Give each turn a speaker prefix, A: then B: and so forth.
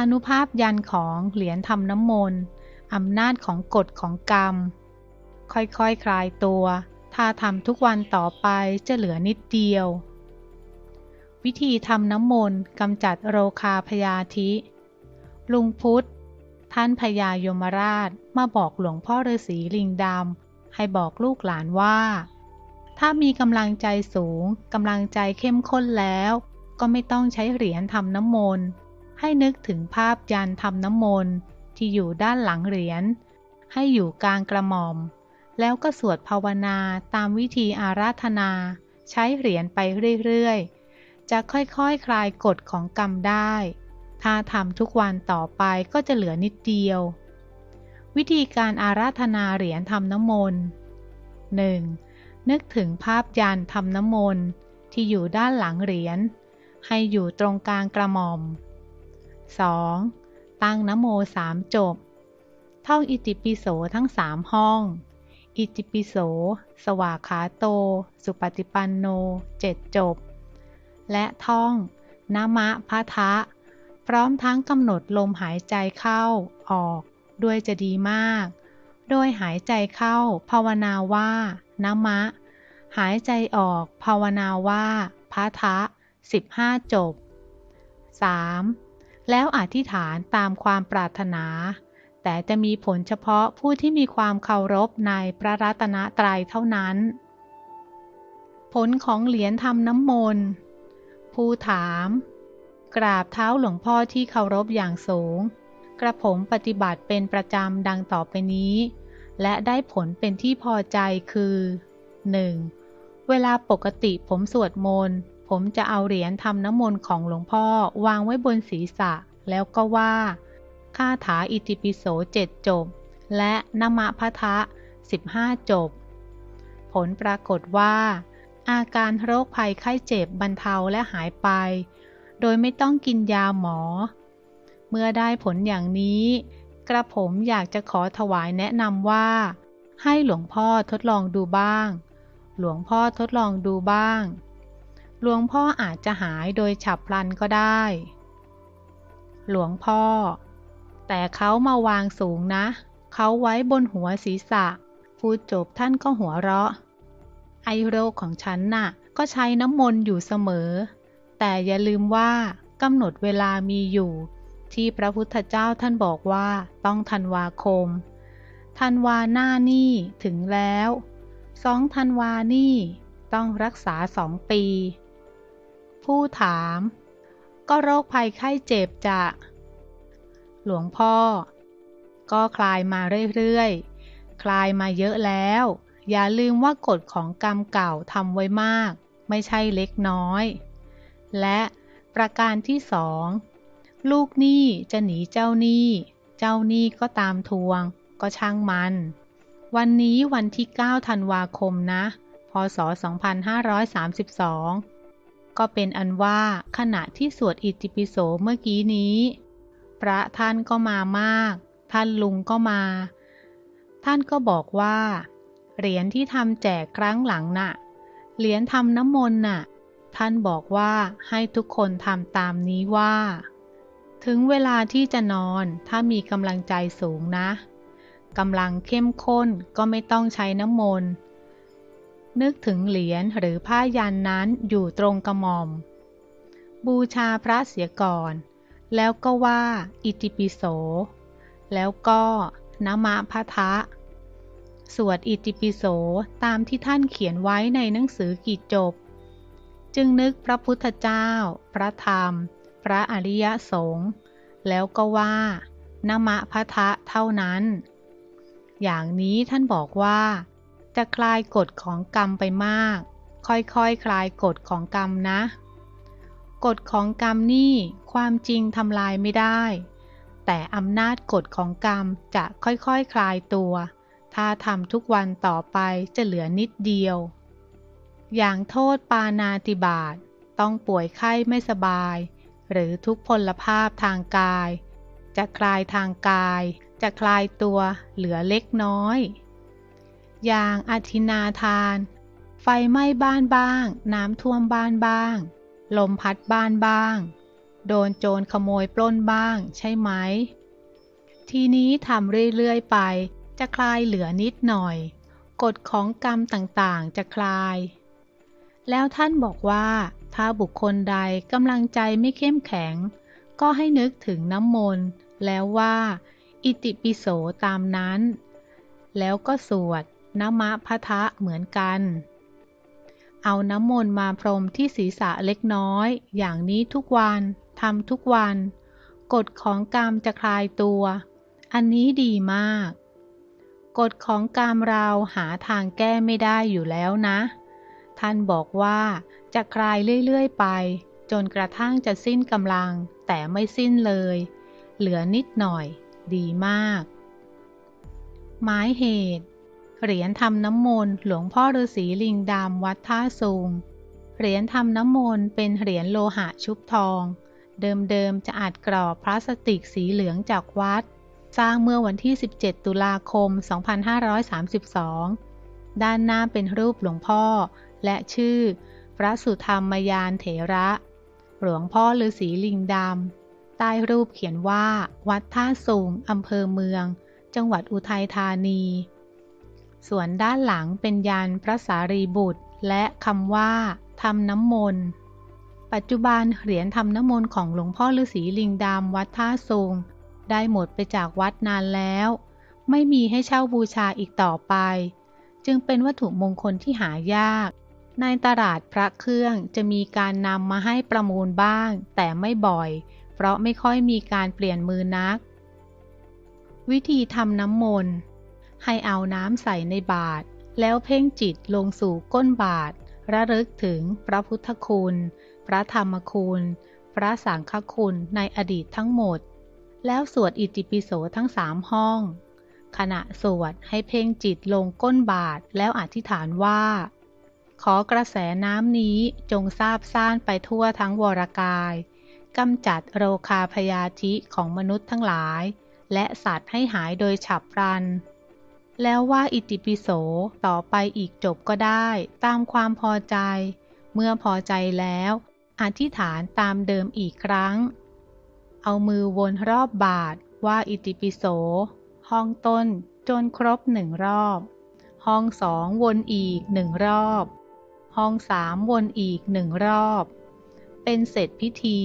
A: อนุภาพยันของเหรียญทำน้ำมนต์อำนาจของกฎของกรรม ค่อยๆคคลายตัว ถ้าทำทุกวันต่อไปจะเหลือนิดเดียว วิธีทำน้ำมนต์กำจัดโรคาพยาธิ ลุงพุทธ ท่านพญายมราชมาบอกหลวงพ่อฤาษีลิงดำให้บอกลูกหลานว่า ถ้ามีกำลังใจสูงกำลังใจเข้มข้นแล้ว ก็ไม่ต้องใช้เหรียญทำน้ำมนต์ ให้นึกถึงภาพยันทำน้ำมนต์ที่อยู่ด้านหลังเหรียญ ให้อยู่กลางกระหม่อม แล้วก็สวดภาวนาตามวิธีอาราธนา ใช้เหรียญไปเรื่อยๆ จะค่อยๆคคลายกฎของกรรมได้ ถ้าทำทุกวันต่อไปก็จะเหลือนิดเดียว วิธีการอาราธนาเหรียญทำน้ำมนต์ 1. นึกถึงภาพยันทำน้ำมนต์ที่อยู่ด้านหลังเหรียญ ให้อยู่ตรงกลางกระหม่อม 2. ตั้งนโมสามจบ ท่องอิติปิโสทั้งสามห้อง อิติปิโส สวากขาโต สุปฏิปันโนเจ็ดจบ และท่องนมะพะทะ พร้อมทั้งกำหนดลมหายใจเข้าออกด้วยจะดีมาก โดยหายใจเข้าภาวนาว่านมะ หายใจออกภาวนาว่าพะทะ15 จบ 3. แล้วอธิษฐานตามความปรารถนา แต่จะมีผลเฉพาะผู้ที่มีความเคารพในพระรัตนตรัยเท่านั้น ผลของเหรียญทำน้ำมนต์ ผู้ถาม กราบเท้าหลวงพ่อที่เคารพอย่างสูง กระผมปฏิบัติเป็นประจำดังต่อไปนี้ และได้ผลเป็นที่พอใจคือ 1. เวลาปกติผมสวดมนต์ผมจะเอาเหรียญทำน้ำมนต์ของหลวงพ่อวางไว้บนศีรษะ แล้วก็ว่าคาถาอิติปิโสเจ็ดจบ และนมะพะทะ15จบ ผลปรากฏว่า อาการโรคภัยไข้เจ็บบรรเทาและหายไป โดยไม่ต้องกินยาหมอ เมื่อได้ผลอย่างนี้ กระผมอยากจะขอถวายแนะนำว่า ให้หลวงพ่อทดลองดูบ้าง หลวงพ่อทดลองดูบ้าง หลวงพ่ออาจจะหายโดยฉับพลันก็ได้ หลวงพ่อ แต่เขามาวางสูงนะ เขาไว้บนหัวศีรษะ พูดจบท่านก็หัวเราะ ไอโรคของฉันน่ะ ก็ใช้น้ำมนต์อยู่เสมอ แต่อย่าลืมว่ากำหนดเวลามีอยู่ ที่พระพุทธเจ้าท่านบอกว่าต้องธันวาคม ธันวาหน้านี่ถึงแล้วสองธันวานี่ต้องรักษาสองปี ผู้ถาม ก็โรคภัยไข้เจ็บจะ หลวงพ่อ ก็คลายมาเรื่อยๆ คลายมาเยอะแล้ว อย่าลืมว่ากฎของกรรมเก่าทำไว้มาก ไม่ใช่เล็กน้อย และประการที่สองลูกหนี้จะหนีเจ้าหนี้ เจ้าหนี้ก็ตามทวง ก็ช่างมัน วันนี้วันที่ 9 ธันวาคมนะ พศ 2532 ก็เป็นอันว่าขณะที่สวดอิติปิโสเมื่อกี้นี้ พระท่านก็มามาก ท่านลุงก็มา ท่านก็บอกว่า เหรียญที่ทำแจกครั้งหลังน่ะ เหรียญทำน้ำมนต์น่ะ ท่านบอกว่าให้ทุกคนทำตามนี้ว่า ถึงเวลาที่จะนอนถ้ามีกำลังใจสูงนะกำลังเข้มข้นก็ไม่ต้องใช้น้ำมนต์ นึกถึงเหรียญหรือผ้ายันนั้นอยู่ตรงกระหม่อม บูชาพระเสียก่อน แล้วก็ว่าอิติปิโส แล้วก็นมะพะทะ สวดอิติปิโสตามที่ท่านเขียนไว้ในหนังสือกิจจบ จึงนึกพระพุทธเจ้า พระธรรม พระอริยสงฆ์แล้วก็ว่านมะพะทะเท่านั้น อย่างนี้ท่านบอกว่า จะคลายกฎของกรรมไปมาก ค่อยๆคคลายกฎของกรรมนะ กฎของกรรมนี่ความจริงทำลายไม่ได้ แต่อำนาจกฎของกรรมจะค่อยๆคคลายตัว ถ้าทำทุกวันต่อไปจะเหลือนิดเดียว อย่างโทษปานาติบาตต้องป่วยไข้ไม่สบาย หรือทุกพลภาพทางกาย จะคลายทางกาย จะคลายตัวเหลือเล็กน้อย อย่างอธินาทาน ไฟไหม้บ้านบ้าง น้ำท่วมบ้านบ้าง ลมพัดบ้านบ้าง โดนโจรขโมยปล้นบ้างใช่ไหม ทีนี้ทำเรื่อยๆไป จะคลายเหลือนิดหน่อย กฎของกรรมต่างๆจะคลาย แล้วท่านบอกว่า ถ้าบุคคลใดกำลังใจไม่เข้มแข็ง ก็ให้นึกถึงน้ำมนต์แล้วว่า อิติปิโสตามนั้นแล้วก็สวด นมะพะทะเหมือนกัน เอาน้ำมนต์มาพรมที่ศีรษะเล็กน้อย อย่างนี้ทุกวันทำทุกวัน กฎของกรรมจะคลายตัว อันนี้ดีมาก กฎของกรรมเราหาทางแก้ไม่ได้อยู่แล้วนะ ท่านบอกว่าจะคลายเรื่อย ๆ ไป จนกระทั่งจะสิ้นกำลัง แต่ไม่สิ้นเลย เหลือนิดหน่อย ดีมาก หมายเหตุ เหรียญทำน้ำมนต์หลวงพ่อฤาษีลิงดำวัดท่าสูง เหรียญทำน้ำมนต์เป็นเหรียญโลหะชุบทอง เดิมๆจะอัดกรอบพลาสติกสีเหลืองจากวัด สร้างเมื่อวันที่ 17 ตุลาคม 2532 ด้านหน้าเป็นรูปหลวงพ่อ และชื่อ พระสุธรรมยานเถระ หลวงพ่อฤาษีลิงดำใต้รูปเขียนว่า วัดท่าสูงอำเภอเมือง จังหวัดอุทัยธานี ส่วนด้านหลังเป็นยันพระสารีบุตร และคำว่าทำน้ำมนต์ ปัจจุบันเหรียญทำน้ำมนต์ของหลวงพ่อฤาษีลิงดำวัดท่าสูงได้หมดไปจากวัดนานแล้ว ไม่มีให้เช่าบูชาอีกต่อไป จึงเป็นวัตถุมงคลที่หายาก ในตลาดพระเครื่องจะมีการนำมาให้ประมูลบ้าง แต่ไม่บ่อย เพราะไม่ค่อยมีการเปลี่ยนมือนัก วิธีทำน้ำมนต์ ให้เอาน้ำใส่ในบาตรแล้วเพ่งจิตลงสู่ก้นบาตรระลึกถึงพระพุทธคุณ พระธรรมคุณ พระสังฆคุณในอดีตทั้งหมด แล้วสวดอิติปิโสทั้งสามห้อง ขณะสวดให้เพ่งจิตลงก้นบาตรแล้วอธิษฐานว่า ขอกระแสน้ำนี้จงซาบซ่านไปทั่วทั้งวรกายกำจัดโรคาพยาธิของมนุษย์ทั้งหลาย และสัตว์ให้หายโดยฉับพลัน แล้วว่าอิติปิโสต่อไปอีกจบก็ได้ ตามความพอใจ เมื่อพอใจแล้ว อธิษฐานตามเดิมอีกครั้ง เอามือวนรอบบาทว่าอิติปิโส ห้องต้นจนครบหนึ่งรอบ ห้องสองวนอีกหนึ่งรอบ ห้องสามวนอีกหนึ่งรอบ เป็นเสร็จพิธี